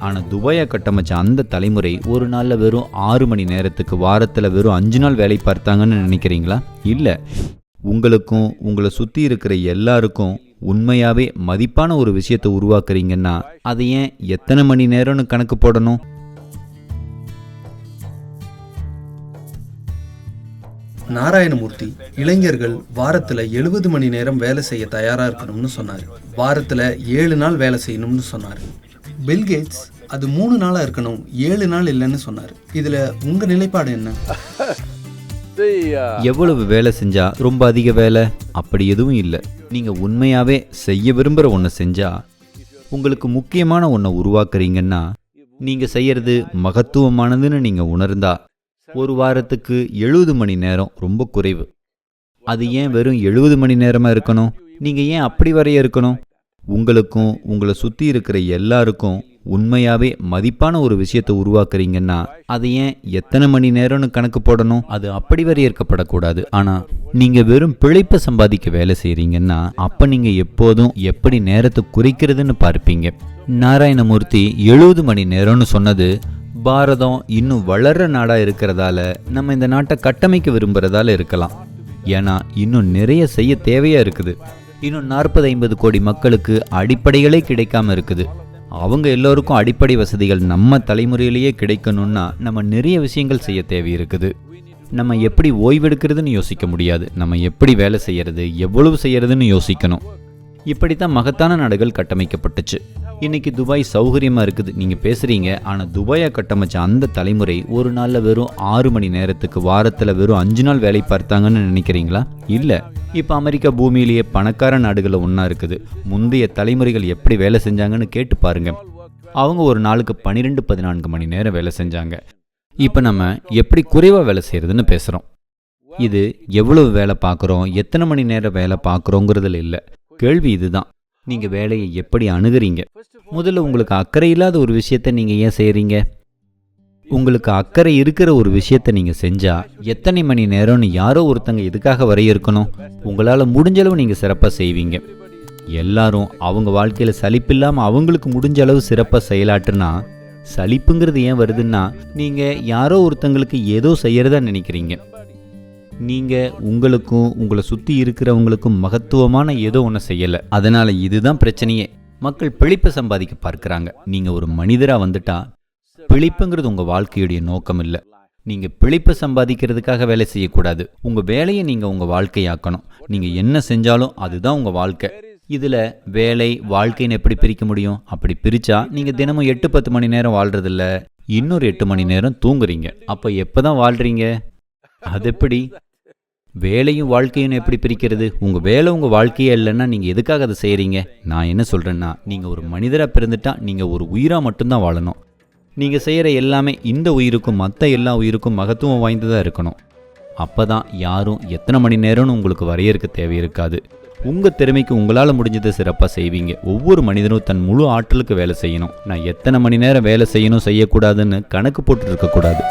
ஆனால் துபாயை கட்டமைச்ச அந்த தலைமுறை ஒரு நாளில் வெறும் ஆறு மணி நேரத்துக்கு வாரத்தில் வெறும் அஞ்சு நாள் வேலை பார்த்தாங்கன்னு நினைக்கிறீங்களா? இல்லை. உங்களுக்கும் உங்களை சுற்றி இருக்கிற எல்லாருக்கும் உண்மையாகவே மதிப்பான ஒரு விஷயத்தை உருவாக்குறீங்கன்னா அதை ஏன் எத்தனை மணி நேரம்னு கணக்கு போடணும்? நாராயணமூர்த்தி இளைஞர்கள் வாரத்தில் எழுபது மணி நேரம் வேலை செய்ய தயாராக இருக்கணும்னு சொன்னார். வாரத்தில் ஏழு நாள் வேலை செய்யணும்னு சொன்னார். பில்கேட்ஸ் அது மூணு நாளா இருக்கணும் ஏழு நாள் இல்லைன்னு சொன்னாரு. இதுல உங்க நிலைப்பாடு என்ன? எவ்வளவு வேலை செஞ்சா ரொம்ப அதிக வேலை? அப்படி எதுவும் இல்லை. நீங்க உண்மையாவே செய்ய விரும்புகிற ஒன்றை செஞ்சா உங்களுக்கு முக்கியமான ஒன்றை உருவாக்குறீங்கன்னா நீங்க செய்யறது மகத்துவமானதுன்னு நீங்க உணர்ந்தா ஒரு வாரத்துக்கு எழுபது மணி நேரம் ரொம்ப குறைவு. அது ஏன் வெறும் எழுபது மணி நேரமா இருக்கணும்? நீங்க ஏன் அப்படி வரைய இருக்கணும்? உங்களுக்கும் உங்களை சுற்றி இருக்கிற எல்லாருக்கும் உண்மையாவே மதிப்பான ஒரு விஷயத்தை உருவாக்குறீங்கன்னா அது ஏன் எத்தனை மணி நேரம்னு கணக்கு போடணும்? அது அப்படி வரையறுக்கப்படக்கூடாது. ஆனா நீங்க வெறும் பிழைப்பை சம்பாதிக்க வேலை செய்கிறீங்கன்னா அப்ப நீங்க எப்போதும் எப்படி நேரத்தை குறைக்கிறதுன்னு பார்ப்பீங்க. நாராயணமூர்த்தி எழுபது மணி நேரம்னு சொன்னது பாரதம் இன்னும் வளர்ற நாடா இருக்கிறதால நம்ம இந்த நாட்டை கட்டமைக்க விரும்புறதால இருக்கலாம். ஏன்னா இன்னும் நிறைய செய்ய தேவையா இருக்குது. இன்னும் நாற்பது ஐம்பது கோடி மக்களுக்கு அடிப்படைகளே கிடைக்காம இருக்குது. அவங்க எல்லோருக்கும் அடிப்படை வசதிகள் நம்ம தலைமுறையிலேயே கிடைக்கணும்னா நம்ம நிறைய விஷயங்கள் செய்ய தேவை இருக்குது. நம்ம எப்படி ஓய்வெடுக்கிறதுன்னு யோசிக்க முடியாது. நம்ம எப்படி வேலை செய்கிறது எவ்வளவு செய்யறதுன்னு யோசிக்கணும். இப்படித்தான் மகத்தான நாடுகள் கட்டமைக்கப்பட்டுச்சு. இன்னைக்கு துபாய் சௌகரியமாக இருக்குது. நீங்கள் பேசுகிறீங்க ஆனால் துபாயை கட்டமைச்ச அந்த தலைமுறை ஒரு நாளில் வெறும் ஆறு மணி நேரத்துக்கு வாரத்தில் வெறும் அஞ்சு நாள் வேலை பார்த்தாங்கன்னு நினைக்கிறீங்களா? இல்லை இப்போ அமெரிக்கா பூமியிலேயே பணக்கார நாடுகளில் ஒன்றா இருக்குது. முந்தைய தலைமுறைகள் எப்படி வேலை செஞ்சாங்கன்னு கேட்டு பாருங்க. அவங்க ஒரு நாளுக்கு பன்னிரெண்டு பதினான்கு மணி நேரம் வேலை செஞ்சாங்க. இப்போ நம்ம எப்படி குறைவாக வேலை செய்கிறதுன்னு பேசுகிறோம் இது எவ்வளவு வேலை பார்க்குறோம் எத்தனை மணி நேரம் வேலை பார்க்குறோங்கிறதுல இல்லை. கேள்வி இதுதான். நீங்கள் வேலையை எப்படி அணுகிறீங்க? முதல்ல உங்களுக்கு அக்கறை இல்லாத ஒரு விஷயத்தை நீங்கள் ஏன் செய்கிறீங்க உங்களுக்கு அக்கறை இருக்கிற ஒரு விஷயத்தை நீங்கள் செஞ்சால் எத்தனை மணி நேரம்னு யாரோ ஒருத்தங்க எதுக்காக வரையறுக்கணும்? உங்களால் முடிஞ்ச அளவு சிறப்பாக செய்வீங்க. எல்லாரும் அவங்க வாழ்க்கையில் சலிப்பில்லாமல் அவங்களுக்கு முடிஞ்ச அளவு சிறப்பாக செயலாற்றுனா சலிப்புங்கிறது ஏன் வருதுன்னா நீங்கள் யாரோ ஒருத்தங்களுக்கு ஏதோ செய்யறதா நினைக்கிறீங்க. நீங்கள் உங்களுக்கும் உங்களை சுற்றி இருக்கிறவங்களுக்கும் மகத்துவமான ஏதோ ஒன்று செய்யலை. அதனால் இதுதான் பிரச்சனையே. மக்கள் பிழைப்பை சம்பாதிக்க பார்க்குறாங்க. நீங்கள் ஒரு மனிதராக வந்துட்டால் பிழைப்புங்கிறது உங்கள் வாழ்க்கையுடைய நோக்கம் இல்லை நீங்கள் பிழைப்பை சம்பாதிக்கிறதுக்காக வேலை செய்யக்கூடாது. உங்கள் வேலையை நீங்கள் உங்கள் வாழ்க்கையாக்கணும். நீங்கள் என்ன செஞ்சாலும் அதுதான் உங்கள் வாழ்க்கை. இதில் வேலை வாழ்க்கைன்னு எப்படி பிரிக்க முடியும்? அப்படி பிரித்தா நீங்கள் தினமும் எட்டு பத்து மணி நேரம் வாழ்கிறதில்ல இன்னொரு எட்டு மணி நேரம் தூங்குறீங்க. அப்போ எப்போ தான் வாழ்கிறீங்க அது எப்படி? வேலையும் வாழ்க்கையும் எப்படி பிரிக்கிறது? உங்கள் வேலை உங்கள் வாழ்க்கையே இல்லைன்னா நீங்கள் எதுக்காக அதை செய்கிறீங்க நான் என்ன சொல்கிறேன்னா நீங்கள் ஒரு மனிதராக பிறந்துட்டா நீங்கள் ஒரு உயிராக மட்டும்தான் வாழணும். நீங்கள் செய்கிற எல்லாமே இந்த உயிருக்கும் மற்ற எல்லா உயிருக்கும் மகத்துவம் வாய்ந்ததாக இருக்கணும். அப்போ தான் யாரும் எத்தனை மணி நேரம்னு உங்களுக்கு வரையறுக்க தேவை இருக்காது. உங்கள் திறமைக்கு உங்களால் முடிஞ்சதை சிறப்பாக செய்வீங்க. ஒவ்வொரு மனிதனும் தன் முழு ஆற்றலுக்கு வேலை செய்யணும். நான் எத்தனை மணி நேரம் வேலை செய்யணும் செய்யக்கூடாதுன்னு கணக்கு போட்டு இருக்கக்கூடாது.